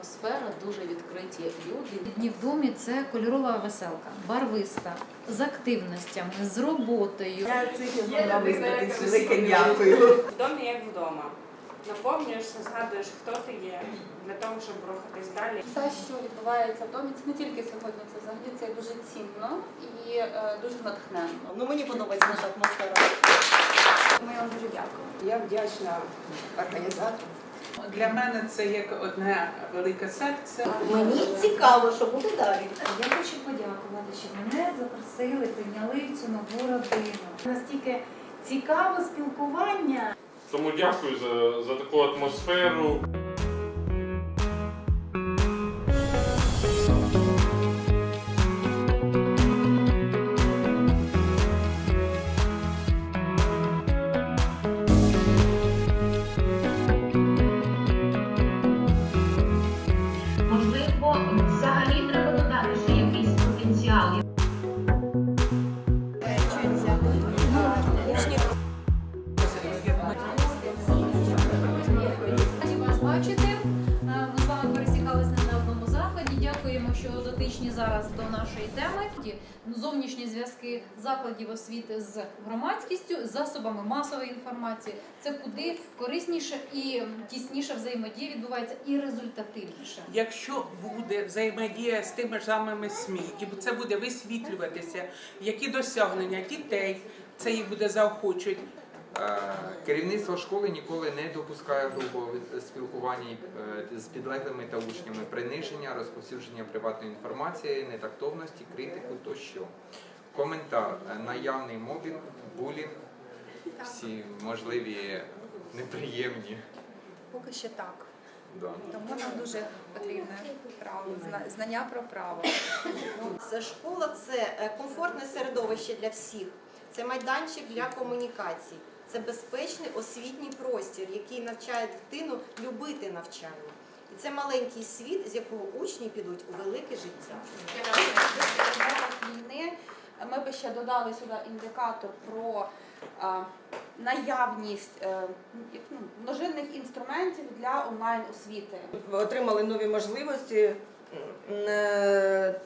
атмосфера, дуже відкриті люди. Дні в домі це кольорова веселка, барвиста, з активностями, з роботою. Я цих. Велике дякую. В домі як вдома. Наповнюєшся, згадуєш, хто ти є, для того, щоб рухатись далі. Все, що відбувається в домі, це не тільки сьогодні, це взагалі це дуже цінно і е, дуже натхненно. Ну мені подобається наша атмосфера. Ми вам дуже дякуємо. Я вдячна організатору. Для мене це як одне велике серце. Мені цікаво, що буде далі. Я хочу подякувати, що мене запросили, прийняли в цю нову родину. Настільки цікаве спілкування. Тому дякую за, за таку атмосферу. Можливо, зараз до нашої теми. Зовнішні зв'язки закладів освіти з громадськістю, засобами масової інформації. Це куди корисніше і тісніша взаємодія відбувається і результативніше. Якщо буде взаємодія з тими ж самими СМІ, і це буде висвітлюватися, які досягнення дітей, це їх буде заохочувати. Е, Керівництво школи ніколи не допускає грубого спілкування е, з підлеглими та учнями, приниження, розповсюдження приватної інформації, нетактовності, критику тощо. Коментар, е, наявний мобінг, булінг, всі можливі неприємні. Поки що так. Да. Тому нам дуже потрібне право, знання про право. Це школа це комфортне середовище для всіх. Це майданчик для комунікацій. Це безпечний освітній простір, який навчає дитину любити навчання. І це маленький світ, з якого учні підуть у велике життя. Війни ми би ще додали сюди індикатор про а, наявність е, ну, множинних інструментів для онлайн освіти. Отримали нові можливості е,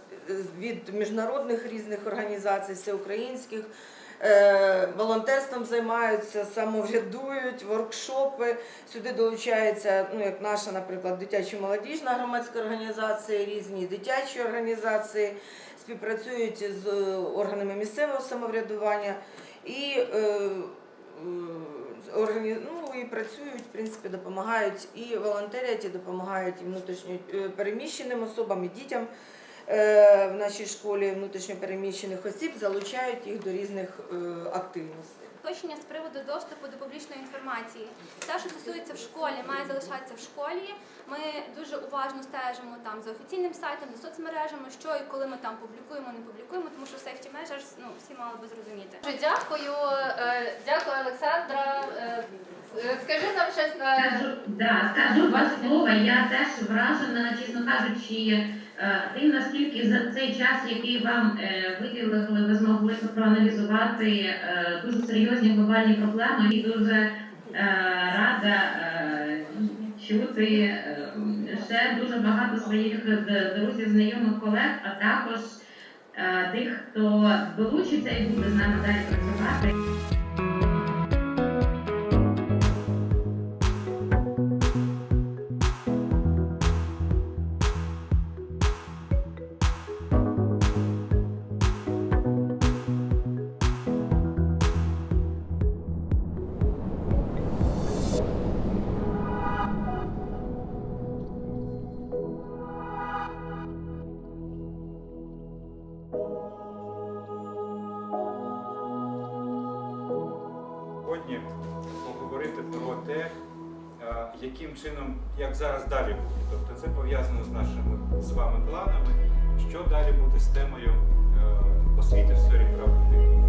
від міжнародних різних організацій, всеукраїнських. Е, Волонтерством займаються, самоврядують, воркшопи. Сюди долучаються, ну як наша, наприклад, дитячо-молодіжна громадська організація, різні дитячі організації, співпрацюють з органами місцевого самоврядування і е, ну, і працюють, в принципі, допомагають і волонтерять, і допомагають і внутрішньо е, переміщеним особам, і дітям е, в нашій школі внутрішньопереміщених осіб, залучають їх до різних е, активностей. Точення з приводу доступу до публічної інформації. Все, що стосується в школі, має залишатися в школі. Ми дуже уважно стежимо там за офіційним сайтом, за соцмережами, що і коли ми там публікуємо, не публікуємо, тому що safety measures, ну всі мали би зрозуміти. Дуже дякую, е, дякую, Олександра. Е, е, Скажи нам щось на Скажу, да, скажу два слова. Я теж вражена, чесно кажучи, е, тим, наскільки за цей час, який вам е, виділили, ви змогли проаналізувати е, дуже серйозні глобальні проблеми, і дуже е, рада е, чути е, ще дуже багато своїх друзів, знайомих колег, а також е, тих, хто долучиться і буде з нами далі працювати. Сьогодні поговорити про те, е, яким чином, як зараз далі буде. Тобто це пов'язано з нашими з вами планами, що далі буде з темою е, освіти в сфері прав людини.